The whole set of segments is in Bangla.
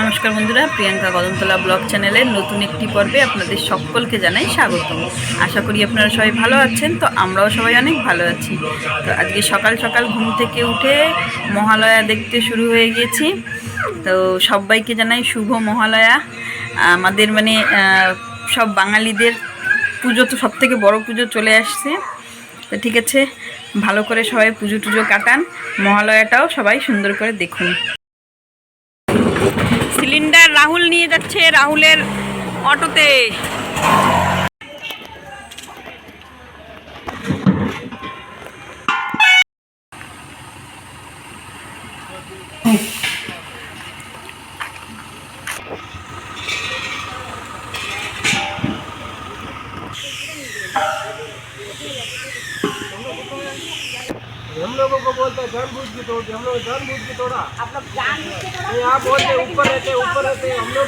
নমস্কার বন্ধুরা, প্রিয়াঙ্কা কদমতলা ব্লগ চ্যানেলের নতুন একটি পর্বে আপনাদের সকলকে জানাই স্বাগতম আশা করি আপনারা সবাই ভালো আছেন, তো আমরাও সবাই অনেক ভালো আছি। তো আজকে সকাল সকাল ঘুম থেকে উঠে মহালয়া দেখতে শুরু হয়ে গিয়েছি তো সবাইকে জানাই শুভ মহালয়া। আমাদের মানে সব বাঙালিদের পুজো তো সব থেকে বড়ো পুজো চলে আসছে। তো ঠিক আছে, ভালো করে সবাই পুজো টুজো কাটান। মহালয়াটাও সবাই সুন্দর করে দেখুন। সিলিন্ডার রাহুল নিয়ে যাচ্ছে রাহুলের অটোতে।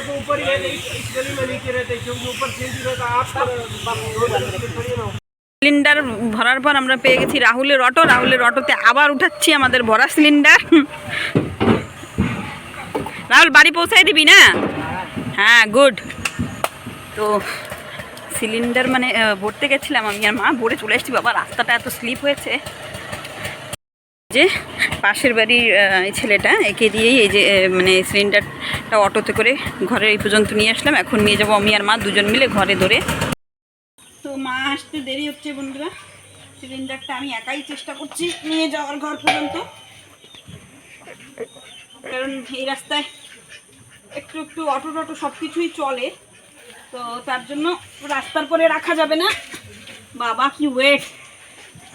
तो ऊपर ही रहते हैं, इस इस गली में नीचे रहते हैं, क्योंकि ऊपर सीधी रहता है, आप तो दो गली से थोड़ी ना সিলিন্ডার ভরার পর আমরা পেয়ে গেছি রাহুলের অটো রাহুলের অটোতে আবার উঠাচ্ছি আমাদের ভরা সিলিন্ডার রাহুল বাড়ি পৌঁছাই দিবি না হ্যাঁ গুড তো সিলিন্ডার মানে আহ, ভরতে গেছিলাম আমি আর মা ভরে চলে এসেছি বাবা রাস্তাটা এত স্লিপ হয়েছে যে পাশের বাড়ির ছেলেটা, একে দিয়েই এই যে মানে সিলিন্ডারটা অটোতে করে ঘরে এই পর্যন্ত নিয়ে আসলাম। এখন নিয়ে যাব আমি আর মা দুজন মিলে ঘরে ধরে। তো মা আসতে দেরি হচ্ছে বন্ধুরা। সিলিন্ডারটা আমি একাই চেষ্টা করছি নিয়ে যাওয়ার ঘর পর্যন্ত। কারণ এই রাস্তায় একটু একটু অটো টটো সব কিছুই চলে। তো তার জন্য রাস্তার পরে রাখা যাবে না। বাবা, কি ওয়েট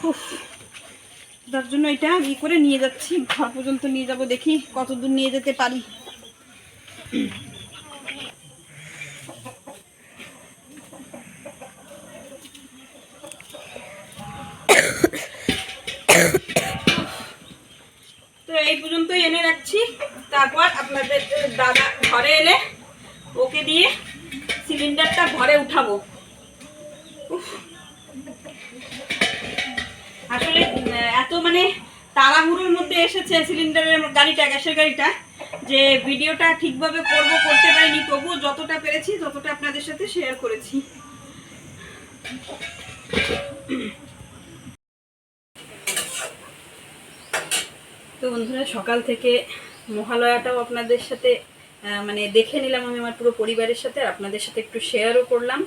উফ! তার জন্য এটা ই করে নিয়ে যাচ্ছি। ঘর পর্যন্ত নিয়ে যাব দেখি কত দূর নিয়ে যেতে পারি। তো এই পর্যন্তই এনে রাখছি। তারপর আপনাদের দাদা ঘরে এলে ওকে দিয়ে সিলিন্ডারটা ঘরে উঠাবো উফ। আসলে উম, এত মানে তাড়াহুড়োর মধ্যে এসেছে সিলিন্ডারের গাড়িটা, গ্যাসের গাড়িটা, যে ভিডিওটা ঠিকভাবে করব, করতে পারিনি, তবুও যতটা পেরেছি, ততটা আপনাদের সাথে শেয়ার করেছি। তো বন্ধুরা, সকাল থেকে মহালয়াটাও আপনাদের সাথে মানে দেখে নিলাম আমি আমার পুরো পরিবারের সাথে আপনাদের সাথে একটু শেয়ারও করলাম।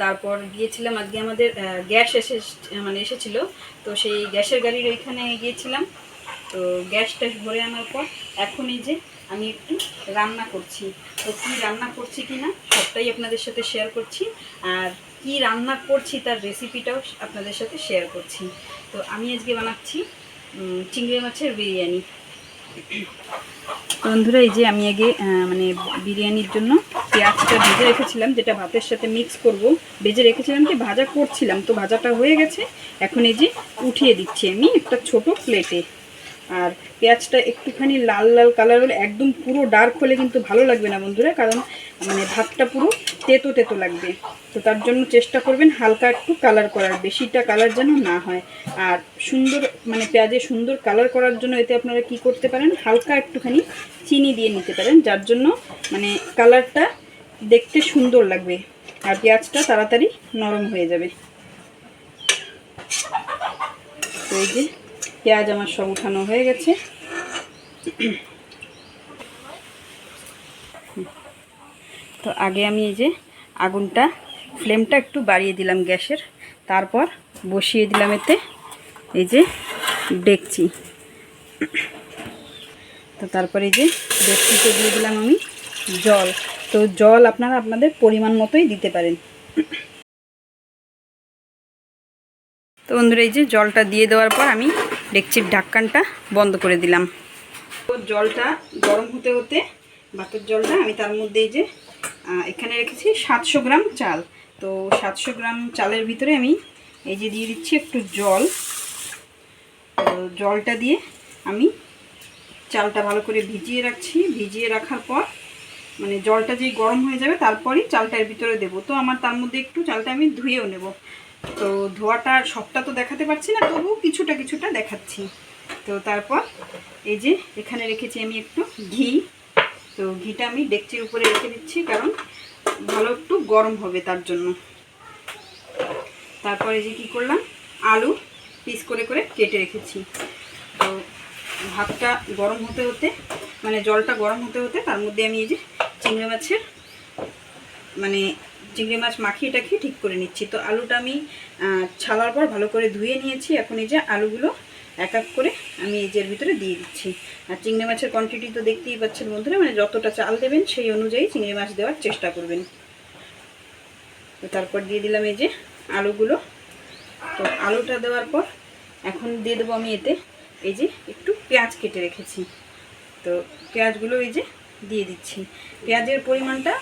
তারপর গিয়েছিলাম আজকে আমাদের গ্যাস এসে মানে এসেছিল। তো সেই গ্যাসের গাড়ির ওইখানে গিয়েছিলাম। তো গ্যাস ট্যাস ভরে আনার পর এখন এই যে আমি একটু রান্না করছি। তো কী রান্না করছি কি না সবটাই আপনাদের সাথে শেয়ার করছি। আর কি রান্না করছি তার রেসিপিটাও আপনাদের সাথে শেয়ার করছি। তো আমি আজকে বানাচ্ছি চিংড়ি মাছের বিরিয়ানি। বন্ধুরা, এই যে আমি আগে মানে বিরিয়ানির জন্য পেঁয়াজটা ভেজে রেখেছিলাম, যেটা ভাতের সাথে মিক্স করব। ভেজে রেখেছিলাম কি, ভাজা করছিলাম, তো ভাজাটা হয়ে গেছে। এখন এই যে উঠিয়ে দিচ্ছি আমি একটা ছোট প্লেটে আর পেঁয়াজটা একটুখানি লাল লাল কালার হলে একদম পুরো ডার্ক হলে কিন্তু ভালো লাগবে না বন্ধুরা, কারণ মানে ভাতটা পুরো তেতো তেতো লাগবে। তো তার জন্য চেষ্টা করবেন হালকা একটু কালার করার, বেশিটা কালার যেন না হয়। আর সুন্দর মানে পেঁয়াজের সুন্দর কালার করার জন্য এতে আপনারা কি করতে পারেন, হালকা একটুখানি চিনি দিয়ে নিতে পারেন, যার জন্য মানে কালারটা দেখতে সুন্দর লাগবে। আর পেঁয়াজটা তাড়াতাড়ি নরম হয়ে যাবে। তো এই যে পেঁয়াজ আমার সব উঠানো হয়ে গেছে। তো আগে আমি এই যে আগুনটা, ফ্লেমটা একটু বাড়িয়ে দিলাম গ্যাসের। তারপর বসিয়ে দিলাম এতে এই যে ডেকচি। তো তারপরে এই যে ডেকচিতে দিয়ে দিলাম আমি জল। তো জল আপনারা আপনাদের পরিমাণ মতোই দিতে পারেন। তো বন্ধুরা, এই যে জলটা দিয়ে দেওয়ার পর আমি ডেকচির ঢাক্কানটা বন্ধ করে দিলাম। তো জলটা গরম হতে হতে ভাতের জলটা আমি তার মধ্যে এই যে এখানে রেখেছি সাতশো গ্রাম চাল। তো সাতশো গ্রাম চালের ভিতরে আমি এই যে দিয়ে দিচ্ছি একটু জল। তো জলটা দিয়ে আমি চালটা ভালো করে ভিজিয়ে রাখছি। ভিজিয়ে রাখার পর মানে জলটা যেই গরম হয়ে যাবে তারপরই চালটা এর ভিতরে দেবো। তো আমার তার মধ্যে একটু চালটা আমি ধুয়েও নেব। তো ধোয়াটা সবটা তো দেখাতে পারছি না, তবু কিছুটা কিছুটা দেখাচ্ছি। তো তারপর এই যে এখানে রেখেছি আমি একটু ঘি। তো ঘিটা আমি ডেকচির উপরে রেখে দিচ্ছি, কারণ ভালো একটু গরম হবে তার জন্য। তারপরে যে কি করলাম, আলু পিস করে করে কেটে রেখেছি। তো ভাতটা গরম হতে হতে মানে জলটা গরম হতে হতে তার মধ্যে আমি এই যে চিংড়ি মাছের মানে চিংড়ি মাছ মাখিয়ে টাখিয়ে ঠিক করে নিচ্ছি। তো আলুটা আমি ছালার পর ভালো করে ধুয়ে নিয়েছি। এখন এই যে আলুগুলো এক এক করে আমি এই এর ভিতরে দিয়ে দিচ্ছি। আর চিংড়ি মাছের কোয়ান্টিটি তো দেখতেই পাচ্ছেন বন্ধুরা মানে যতটা চাল দেবেন সেই অনুযায়ী চিংড়ি মাছ দেওয়ার চেষ্টা করবেন। তো তারপর দিয়ে দিলাম এই যে আলুগুলো। তো আলুটা দেওয়ার পর এখন দিয়ে দেবো আমি এতে এই যে একটু পেঁয়াজ কেটে রেখেছি। তো পেঁয়াজগুলো এই যে দিয়ে দিচ্ছি। পেঁয়াজের পরিমাণটা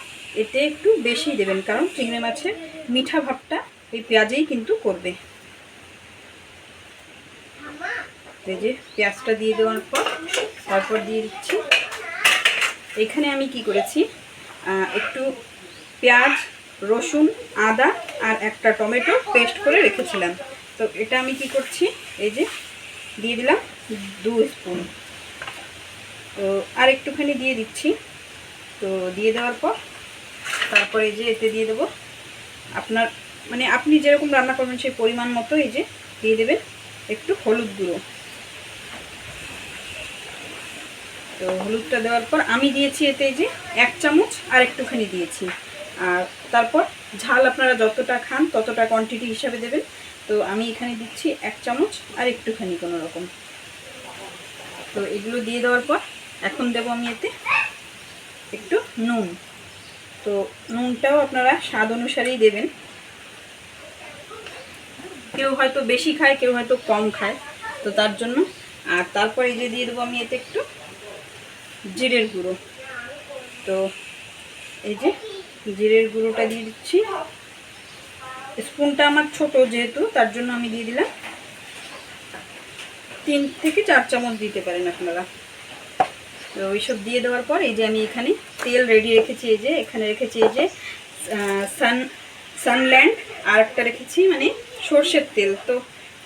এতে একটু বেশি দেবেন, কারণ চিংড়ি মাছের মিঠা ভাবটা এই পেঁয়াজেই কিন্তু করবে। এই যে পেঁয়াজটা দিয়ে দেওয়ার পর, তারপর দিয়ে দিচ্ছি। এখানে আমি কি করেছি একটু পেঁয়াজ, রসুন, আদা আর একটা টমেটো পেস্ট করে রেখেছিলাম। তো এটা আমি কি করছি, এই যে দিয়ে দিলাম দু স্পুন। তো আর একটুখানি দিয়ে দিচ্ছি। তো দিয়ে দেওয়ার পর তারপরে যে এতে দিয়ে দেবো। আপনার মানে আপনি যেরকম রান্না করবেন সেই পরিমাণ মতো এই যে দিয়ে দেবেন একটু হলুদ গুঁড়ো। তো হলুদটা দেওয়ার পর আমি দিয়েছি এতে যে এক চামচ আর একটুখানি দিয়েছি। আর তারপর ঝাল আপনারা যতটা খান ততটা কোয়ান্টিটি হিসাবে দেবেন। তো আমি এখানে দিচ্ছি এক চামচ আর একটুখানি কোনো রকম তো এগুলো দিয়ে দেওয়ার পর এখন দেবো আমি এতে একটু নুন। তো নুনটাও আপনারা স্বাদ অনুসারেই দেবেন। কেউ হয়তো বেশি খায়, কেউ হয়তো কম খায়, তো তার জন্য। আর তারপরে যে দিয়ে দেবো আমি এতে একটু জিরের গুঁড়ো। তো এই যে জিরের গুঁড়োটা দিয়ে দিচ্ছি। স্পুনটা আমার ছোট যেহেতু, তার জন্য আমি দিয়ে দিলাম। তিন থেকে চার চামচ দিতে পারেন আপনারা। তো ওইসব দিয়ে দেওয়ার পর এই যে আমি এখানে তেল রেডি রেখেছি, এই যে এখানে রেখেছি এই যে সান সানল্যান্ড আর একটা রেখেছি মানে সর্ষের তেল। তো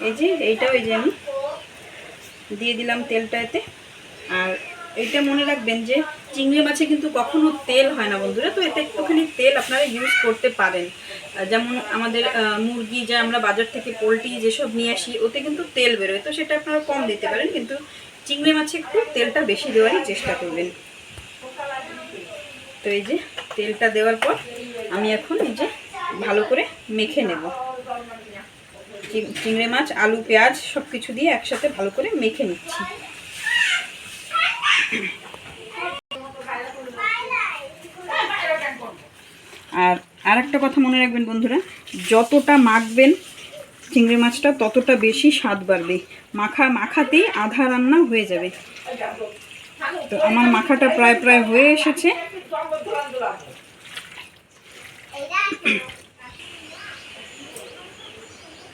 এই যে এইটাও এই যে আমি দিয়ে দিলাম তেলটা এতে আর এটা মনে রাখবেন যে চিংড়ি মাছে কিন্তু কখনো তেল হয় না বন্ধুরা, তো এতে একটুখানি তেল আপনারা ইউজ করতে পারেন। যেমন আমাদের মুরগি যা আমরা বাজার থেকে পোলট্রি যেসব নিয়ে আসি, ওতে কিন্তু তেল বেরোয়, তো সেটা আপনারা কম দিতে পারেন, কিন্তু চিংড়ি মাছে একটু তেলটা বেশি দেওয়ারই চেষ্টা করবেন। তো এই যে তেলটা দেওয়ার পর আমি এখন এই যে ভালো করে মেখে নেব। চিংড়ি মাছ, আলু, পেঁয়াজ সব কিছু দিয়ে একসাথে ভালো করে মেখে নিচ্ছি। আর আর একটা কথা মনে রাখবেন বন্ধুরা, যতটা মাখবেন চিংড়ি মাছটা ততটা বেশি স্বাদ বাড়বে। মাখা মাখাতেই আধা রান্না হয়ে যাবে। তো আমার মাখাটা প্রায় প্রায় হয়ে এসেছে।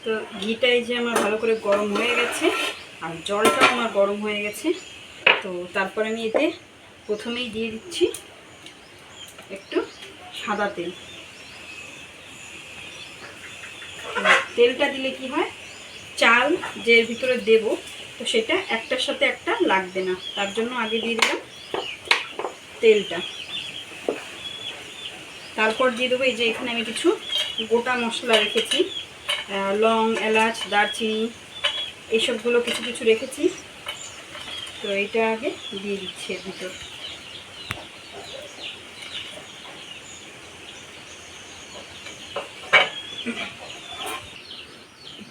তো ঘিটা এই যে আমার ভালো করে গরম হয়ে গেছে, আর জলটাও আমার গরম হয়ে গেছে। তো তারপরে আমি এতে প্রথমেই দিয়ে দিচ্ছি একটু সাদা তেল তো তেলটা দিলে কি হয়? চাল যে ভিতরে দেব, তো সেটা একটার সাথে একটা লাগবে না। তার জন্য আগে দিয়ে দিলাম তেলটা। তারপর দিয়ে দেবো এই যে এখানে আমি কিছু গোটা মশলা রেখেছি। লং, এলাচ, দারচিনি, এইসবগুলো কিছু কিছু রেখেছি। তো এটা আগে দিয়ে দিচ্ছি এর ভিতর।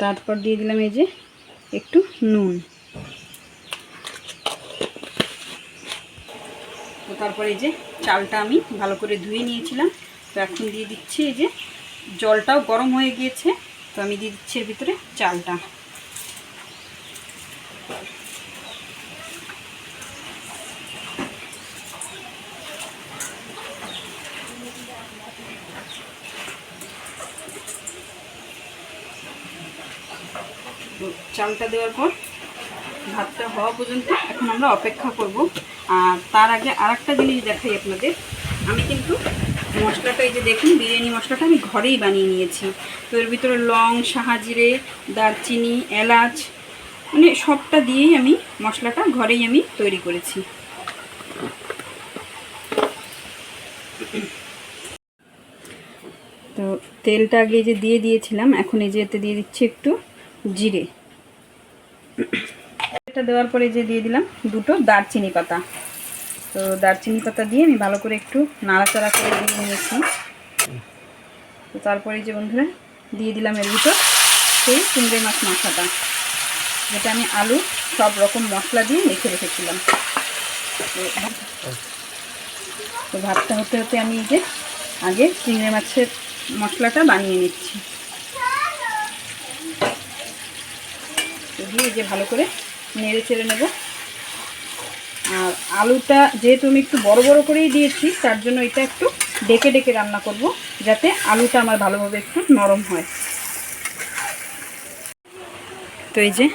তারপর দিয়ে দিলাম এই যে একটু নুন। তো তারপর এই যে চালটা আমি ভালো করে ধুয়ে নিয়েছিলাম। তো এখন দিয়ে দিচ্ছি এই যে জলটাও গরম হয়ে গিয়েছে, তো আমি দিয়ে দিচ্ছি এর ভিতরে চালটা তো চালটা দেওয়ার পর ভাতটা হওয়া পর্যন্ত এখন আমরা অপেক্ষা করব। আর তার আগে আর জিনিস দেখাই আপনাদের। আমি কিন্তু মশলাটা এই যে দেখুন, বিরিয়ানি মশলাটা আমি ঘরেই বানিয়ে নিয়েছি। তো এর ভিতরে লং সাহাজিরে দারচিনি, এলাচ মানে সবটা দিয়েই আমি মশলাটা ঘরেই আমি তৈরি করেছি। তো তেলটা আগে যে দিয়ে দিয়েছিলাম, এখন এই যে এতে দিয়ে দিচ্ছি একটু জিরে। এটা দেওয়ার পরে যে দিয়ে দিলাম দুটো দারচিনি পাতা। তো দারচিনি পাতা দিয়ে আমি ভালো করে একটু নাড়াচাড়া করে দিয়ে নিয়েছি। তো তারপরে যে বন্ধুরা, দিয়ে দিলাম এর ভিতর সেই চিংড়ি মাছ মাথাটা যেটা আমি আলু সব রকম মশলা দিয়ে মেখে রেখেছিলাম। তো ভাতটা হতে হতে আমি যে আগে চিংড়ি মাছের মশলাটা বানিয়ে নিচ্ছি। দিয়ে যে ভালো করে নেড়ে চেড়ে নেব। আর আলুটা যেহেতু আমি একটু বড় বড় করেই দিয়েছি, তার জন্য এটা একটু ডেকে ডেকে রান্না করব, যাতে আলুটা আমার ভালোভাবে একটু নরম হয়। তো এই যে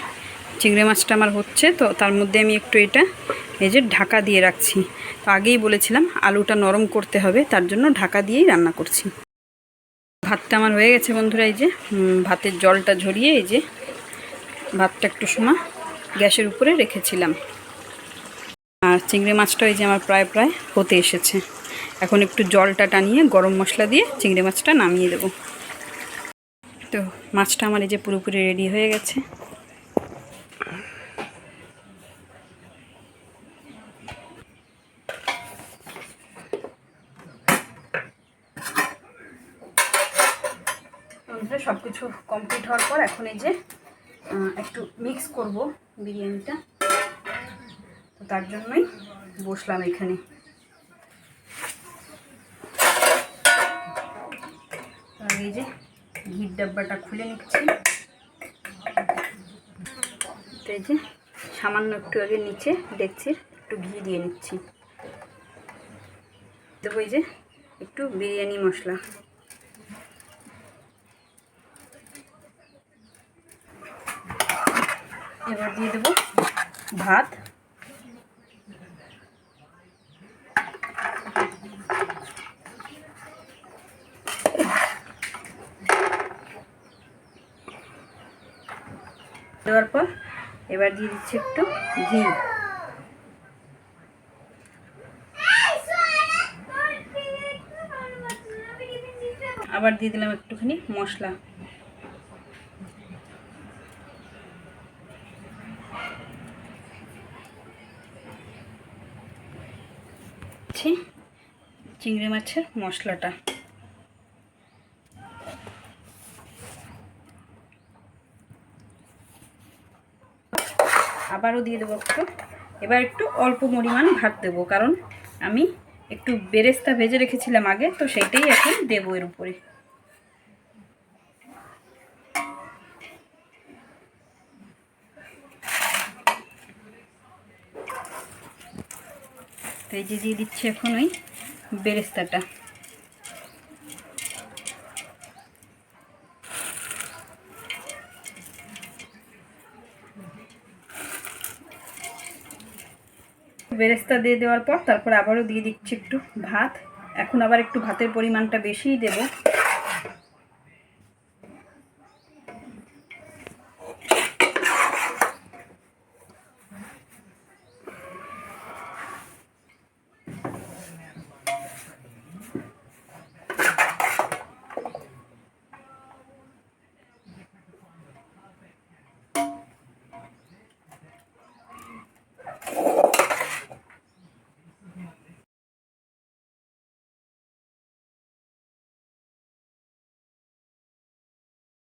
চিংড়ি মাছটা আমার হচ্ছে, তো তার মধ্যে আমি একটু এটা এই যে ঢাকা দিয়ে রাখছি। তো আগেই বলেছিলাম, আলুটা নরম করতে হবে, তার জন্য ঢাকা দিয়েই রান্না করছি। ভাতটা আমার হয়ে গেছে বন্ধুরা, এই যে ভাতের জলটা ঝরিয়ে এই যে ভাতটা একটু সময় গ্যাসের উপরে রেখেছিলাম। আর চিংড়ি মাছটা ওই যে আমার প্রায় প্রায় হতে এসেছে। এখন একটু জলটা টানিয়ে গরম মশলা দিয়ে চিংড়ি মাছটা নামিয়ে দেব। তো মাছটা আমার এই যে পুরোপুরি রেডি হয়ে গেছে। সব কিছু কমপ্লিট হওয়ার পর এখন এই যে একটু মিক্স করব বিরিয়ানিটা। তো তার জন্যই বসলাম এখানে। এই যে ঘির ডাব্বাটা খুলে নিচ্ছি। তো এই যে সামান্য একটু আগে নিচে দেখছি, একটু ঘি দিয়ে নিচ্ছি। দেবো এই যে একটু বিরিয়ানি মশলা। এবার দিয়ে দেবো ভাত। দেওয়ার পর এবার দিয়ে দিচ্ছি একটু ঘি। আবার দিয়ে দিলাম একটুখানি মশলা দিচ্ছি চিংড়ি মাছের মশলাটা। আবারও দিয়ে দেবো একটু। এবার একটু অল্প পরিমাণ ভাত দেবো, কারণ আমি একটু বেরেস্তা ভেজে রেখেছিলাম আগে, তো সেইটাই এখন দেবো এর উপরে। তো এই যে দিয়ে দিচ্ছি এখন ওই বেরেস্তাটা। বেরেস্তা দিয়ে দেওয়ার পর তারপর আবারও দিয়ে দিচ্ছি একটু ভাত। এখন আবার একটু ভাতের পরিমাণটা বেশিই দেব।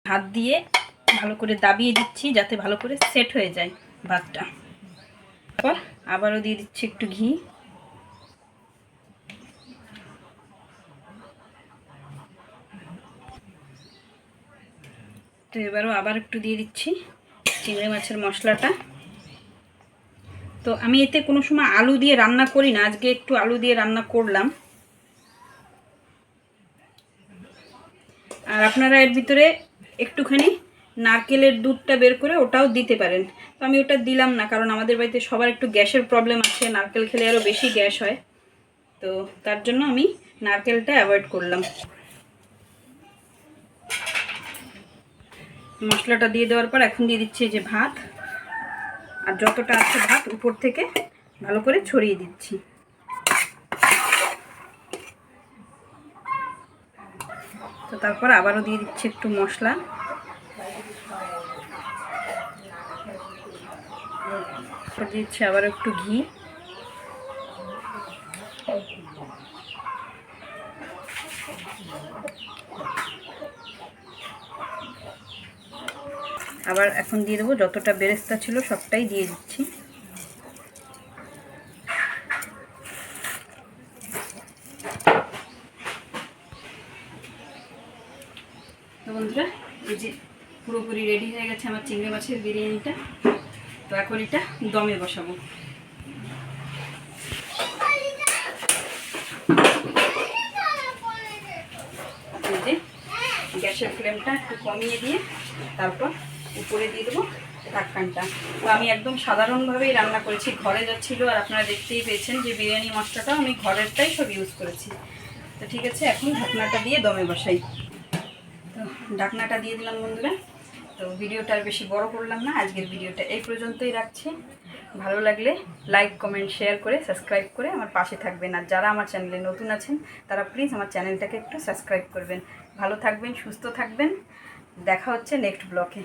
হাত দিয়ে ভালো করে দাবিয়ে দিচ্ছি যাতে ভালো করে সেট হয়ে যায় ভাতটা। তারপর আবারও দিয়ে দিচ্ছি একটু ঘি। তো এবারও আবার একটু দিয়ে দিচ্ছি চিংড়ি মাছের মশলাটা। তো আমি এতে কোনো সময় আলু দিয়ে রান্না করি না, আজকে একটু আলু দিয়ে রান্না করলাম। আর আপনারা এর ভিতরে একটুখানি নারকেলের দুধটা বের করে ওটাও দিতে পারেন। তো আমি ওটা দিলাম না, কারণ আমাদের বাড়িতে সবার একটু গ্যাসের প্রবলেম আছে, নারকেল খেলে আরও বেশি গ্যাস হয়। তো তার জন্য আমি নারকেলটা অ্যাভয়েড করলাম। মশলাটা দিয়ে দেওয়ার পর এখন দিয়ে দিচ্ছি যে ভাত। আর যতটা আছে ভাত উপর থেকে ভালো করে ছড়িয়ে দিচ্ছি। তারপর আবারও দিয়ে দিচ্ছি একটু মশলা। দিচ্ছি আবার একটু ঘি। আবার এখন দিয়ে দেবো, যতটা বেরেস্তা ছিল সবটাই দিয়ে দিচ্ছি। বন্ধুরা, এই যে পুরোপুরি রেডি হয়ে গেছে আমার চিংড়ি মাছের বিরিয়ানিটা। তো এখন এটা দমে বসাবো। গ্যাসের ফ্লেমটা একটু কমিয়ে দিয়ে তারপর উপরে দিয়ে দেবো ঢাক্কানটা তো আমি একদম সাধারণভাবেই রান্না করেছি, ঘরে যা ছিল আর আপনারা দেখতেই পেয়েছেন যে বিরিয়ানি মশলাটা আমি ঘরেরটাই সব ইউজ করেছি। তো ঠিক আছে, এখন ঢাকনাটা দিয়ে দমে বসাই। ঢাকনাটা দিয়ে দিলাম বন্ধুরা। তো ভিডিওটা আর বেশি বড় করলাম না, আজকের ভিডিওটা এই পর্যন্তই রাখছি। ভালো লাগলে লাইক কমেন্ট শেয়ার করে সাবস্ক্রাইব করে আমার পাশে থাকবেন। আর যারা আমার চ্যানেলে নতুন আছেন, তারা প্লিজ আমার চ্যানেলটাকে একটু সাবস্ক্রাইব করবেন। ভালো থাকবেন, সুস্থ থাকবেন। দেখা হচ্ছে নেক্সট ব্লকে